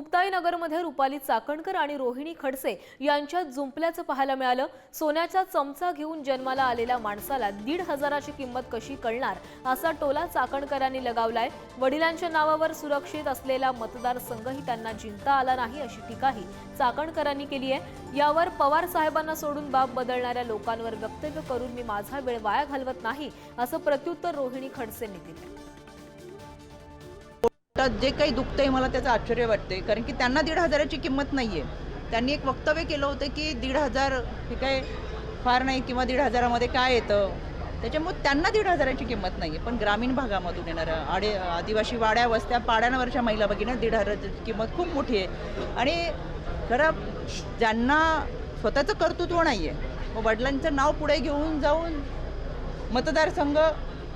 मुक्ताईनगरमध्ये रुपाली चाकणकर आणि रोहिणी खडसे यांच्यात जुंपल्याचं पाहायला मिळालं. सोन्याचा चमचा घेऊन जन्माला आलेल्या माणसाला दीड हजाराची किंमत कशी कळणार असा टोला चाकणकरांनी लगावलाय. वडिलांच्या नावावर सुरक्षित असलेला मतदारसंघही त्यांना जिंकता आला नाही अशी टीकाही चाकणकरांनी केली आहे यावर पवार साहेबांना सोडून बाब बदलणाऱ्या लोकांवर वक्तव्य करून मी माझा वेळ वाया घालवत नाही असं प्रत्युत्तर रोहिणी खडसेंनी दिलं तर जे काही दुखतंय मला त्याचं आश्चर्य वाटते कारण की त्यांना दीड हजाराची किंमत नाही आहे त्यांनी एक वक्तव्य केलं होतं की दीड हजार हे काय फार नाही किंवा दीड हजारामध्ये काय येतं. त्याच्यामुळे त्यांना दीड हजाराची किंमत नाही आहे पण ग्रामीण भागामधून येणाऱ्या आडे आदिवासी वाड्या वस्त्या पाड्यांवरच्या महिला भगिनी दीड हजाराची किंमत खूप मोठी आहे. आणि खरं ज्यांना स्वतःचं कर्तृत्व नाही आहे मग वडिलांचं नाव पुढे घेऊन जाऊन मतदारसंघ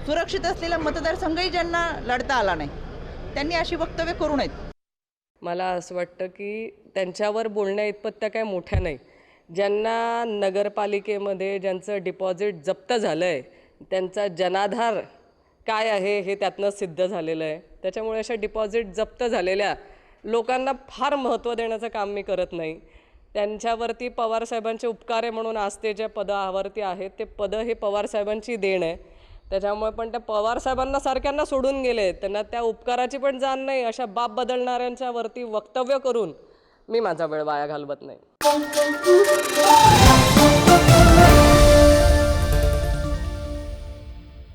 सुरक्षित असलेला मतदारसंघही ज्यांना लढता आला नाही. त्यांनी अशी वक्तव्य करू नयेत. मला असं वाटतं की त्यांच्यावर बोलण्या इतपत त्या काय मोठ्या नाही. ज्यांना नगरपालिकेमध्ये ज्यांचं डिपॉझिट जप्त झालं आहे त्यांचा जनाधार काय आहे हे त्यातनं सिद्ध झालेलं आहे. त्याच्यामुळे अशा डिपॉझिट जप्त झालेल्या लोकांना फार महत्त्व देण्याचं काम मी करत नाही. त्यांच्यावरती पवारसाहेबांचे उपकारे म्हणून आज ते जे पदावरती आहेत ते पदं हे पवारसाहेबांची देण आहे. त्याच्यामुळे पण त्या पवारसाहेबांना सारख्यांना सोडून गेले. त्यांना त्या उपकाराची पण जाण नाही अशा बाप बदलणाऱ्यांच्या वरती वक्तव्य करून मी माझा वेळ वाया घालवत नाही.